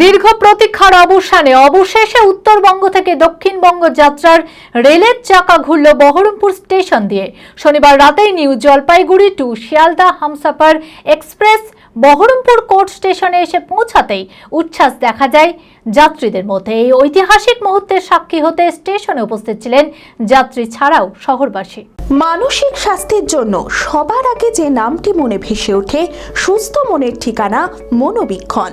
দীর্ঘ প্রতীক্ষার অবসানে অবশেষে উত্তরবঙ্গ থেকে দক্ষিণবঙ্গ যাত্রার রেলের চাকা ঘুরল বহরমপুর স্টেশন দিয়ে। শনিবার রাতেই New Jalpaiguri to Sealdah Humsafar express Baharampur court স্টেশনে এসে পৌঁছাতেই উচ্ছ্বাস দেখা যায় যাত্রীদের মধ্যে। এই ঐতিহাসিক মুহূর্তের সাক্ষী হতে স্টেশনে উপস্থিত ছিলেন যাত্রী ছাড়াও শহরবাসী। মানসিক স্বাস্থ্যের জন্য সবার আগে যে নামটি মনে ভেসে ওঠে, সুস্থ মনের ঠিকানা মনোবীক্ষণ।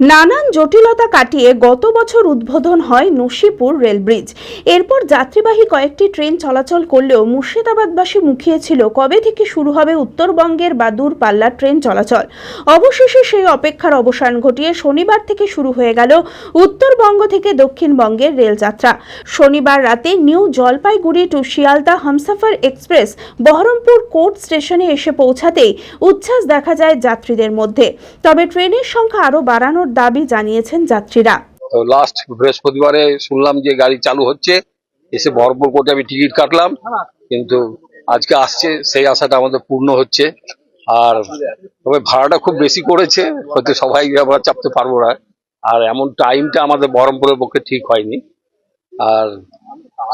নানান জটিলতা কাটিয়ে গত বছর উদ্বোধন হয় নসিপুর রেল ব্রিজ। এরপর যাত্রীবাহী কয়েকটি ট্রেন চলাচল করলেও মুর্শিদাবাদবাসী মুখিয়েছিল কবে থেকে শুরু হবে উত্তরবঙ্গের বা দূরপাল্লার ট্রেন চলাচল? অবশেষে সেই অপেক্ষার অবসান ঘটিয়ে শনিবার থেকে শুরু হয়ে গেল উত্তরবঙ্গ থেকে দক্ষিণবঙ্গের রেলযাত্রা। শনিবার রাতে New Jalpaiguri to Sealdah Humsafar express Baharampur court স্টেশনে এসে পৌঁছাতেই উচ্ছ্বাস দেখা যায় যাত্রীদের মধ্যে। তবে ট্রেনের সংখ্যা আরও বাড়ানোর দাবি জানিয়েছেন যাত্রীরা। লাস্ট বৃহস্পতিবারে শুনলাম যে গাড়ি চালু হচ্ছে, এসে বহরমপুর কোর্টে আমি টিকিট কাটলাম, কিন্তু আজকে আসছে, সেই আশাটা আমাদের পূর্ণ হচ্ছে। আর তবে ভাড়াটা খুব বেশি করেছে, হয়তো সবাই আমরা চাপতে পারব না। আর এমন টাইমটা আমাদের বহরমপুরের পক্ষে ঠিক হয়নি। আর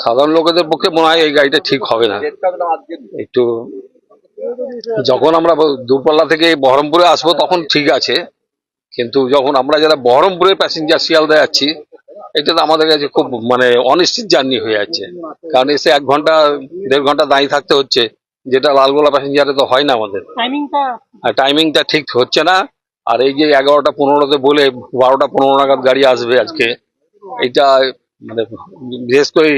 সাধারণ লোকেদের পক্ষে মনে হয় এই গাড়িটা ঠিক হবে না। একটু যখন আমরা দূরপাল্লা থেকে বহরমপুরে আসব, তখন ঠিক আছে। কিন্তু যখন আমরা যারা বহরমপুরের প্যাসেঞ্জার শিয়ালদা যাচ্ছি এটা তো আমাদের কাছে খুব মানে অনিশ্চিত জার্নি হয়ে যাচ্ছে। কারণ এসে এক ঘণ্টা দেড় ঘণ্টা দাঁড়িয়ে থাকতে হচ্ছে যেটা লালগোলা প্যাসেঞ্জারে তো হয় না আমাদের। আর টাইমিংটা ঠিক হচ্ছে না। আর এই যে এগারোটা পনেরোতে বলে বারোটা পনেরো নাগাদ গাড়ি আসবে আজকে এটা মানে বিশেষ করে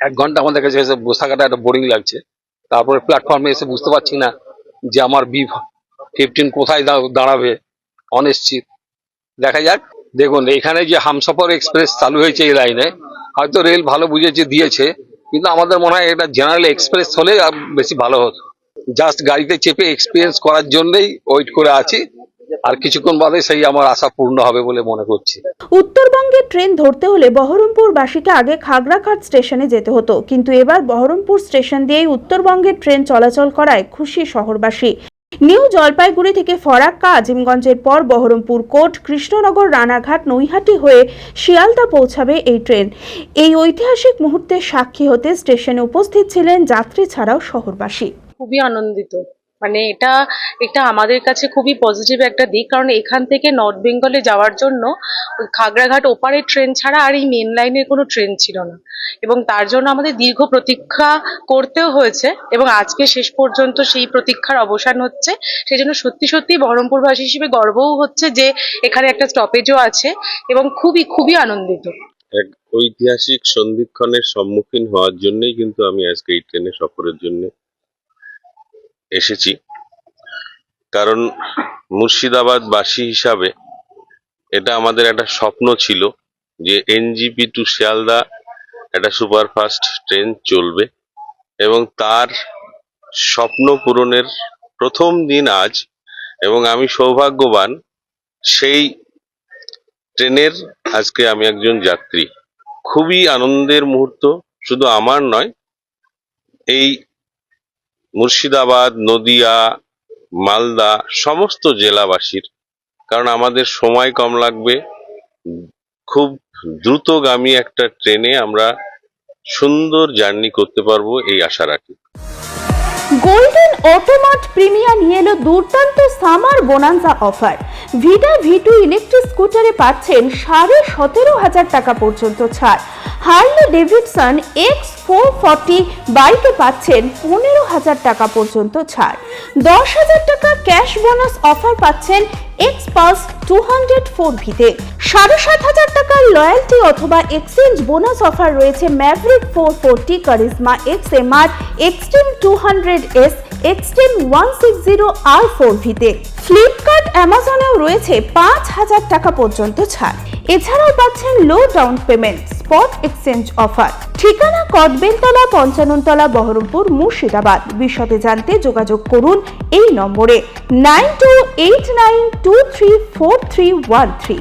এক ঘণ্টা আমাদের কাছে এসে বসে থাকাটা একটা বোরিং লাগছে। তারপরে প্ল্যাটফর্মে এসে বুঝতে পারছি না যে আমার বি ফিফটিন কোথায় দাঁড়াবে। অনিশ্চিত। দেখা যাক। দেখুন, এখানে যে হামসফর এক্সপ্রেস চালু হয়েছে এই লাইনে, হয়তো রেল ভালো বুঝেছে, দিয়েছে, কিন্তু আমাদের মনে হয় এটা জেনারেল এক্সপ্রেস হলে বেশি ভালো হতো। জাস্ট গাড়িতে চেপে এক্সপিরিয়েন্স করার জন্যই ওয়েট করে আছি। আর কিছুক্ষণ বাদে সেই আমার আশা পূর্ণ হবে বলে মনে করছি। উত্তরবঙ্গে ট্রেন ধরতে হলে বহরমপুরবাসীকে আগে খাগড়াঘাট স্টেশনে যেতে হতো, কিন্তু এবার বহরমপুর স্টেশন দিয়েই উত্তরবঙ্গের ট্রেন চলাচল করায় খুশি শহরবাসী। নিউ জলপাইগুড়ি থেকে ফরাক্কা, আজিমগঞ্জের পর বহরমপুর কোর্ট, কৃষ্ণনগর, রানাঘাট, নৈহাটি হয়ে শিয়ালদা পৌঁছাবে এই ট্রেন। এই ঐতিহাসিক মুহূর্তে সাক্ষী হতে স্টেশনে উপস্থিত ছিলেন যাত্রী ছাড়াও শহরবাসী। খুবই আনন্দিত। মানে এটা এটা আমাদের কাছে খুবই পজিটিভ একটা দিক। কারণ এখান থেকে নর্থ বেঙ্গলে যাওয়ার জন্য খাগড়াঘাট ওপারের ট্রেন ছাড়া আর এই মেন লাইনের কোনো ট্রেন ছিল না। এবং তার জন্য আমাদের দীর্ঘ প্রতীক্ষা করতেও হয়েছে এবং আজকে শেষ পর্যন্ত সেই প্রতীক্ষার অবসান হচ্ছে। সেই জন্য সত্যি সত্যি বহরমপুরবাসী হিসেবে গর্বও হচ্ছে যে এখানে একটা স্টপেজও আছে এবং খুবই খুবই আনন্দিত। এক ঐতিহাসিক সন্ধিক্ষণের সম্মুখীন হওয়ার জন্যই কিন্তু আমি আজকে এই ট্রেনে সফরের জন্য এসেছি। কারণ মুর্শিদাবাদবাসী হিসাবে এটা আমাদের একটা স্বপ্ন ছিল যে এনজিপি টু শিয়ালদা একটা সুপারফাস্ট ট্রেন চলবে এবং তার স্বপ্ন পূরণের প্রথম দিন আজ এবং আমি সৌভাগ্যবান সেই ট্রেনের আজকে আমি একজন যাত্রী। খুবই আনন্দের মুহূর্ত, শুধু আমার নয়, এই মুর্শিদাবাদ, নদিয়া, মালদা, সমস্ত জেলাবাসীর। কারণ আমাদের সময় কম লাগবে। খুব দ্রুতগামী একটা ট্রেনে আমরা সুন্দর জার্নি করতে পারব, এই আশা রাখি। গোল্ডেন অটোমার্ট প্রিমিয়া নিয়ে এলো দুর্দান্ত summer bonanza offer. Vida V two electric স্কুটারে পাচ্ছেন সাড়ে সতেরো হাজার টাকা পর্যন্ত ছাড়। Harley Davidson X four forty বাইকে পাচ্ছেন পনেরো হাজার টাকা পর্যন্ত ছাড়। দশ হাজার টাকা ক্যাশ বোনাস অফার পাচ্ছেন X pulse two hundred four ভিতে। সাড়ে সাত হাজার টাকার লয়্যালটি অথবা এক্সচেঞ্জ বোনাস অফার রয়েছে Mavrick four forty Karizma X M R Xtreme two hundred S Xtreme one six zero R four ভিতে। ফ্লিপকার্ট অ্যামাজনেও রয়েছে পাঁচ হাজার টাকা পর্যন্ত ছাড়। এছাড়াও পাচ্ছেন low down payment spot exchange offer ঠিকানা কদবেলতলা পঞ্চাননতলা, বহরমপুর, মুর্শিদাবাদ। বিশদে জানতে যোগাযোগ করুন এই নম্বরে। Nine two eight nine two three four three one three.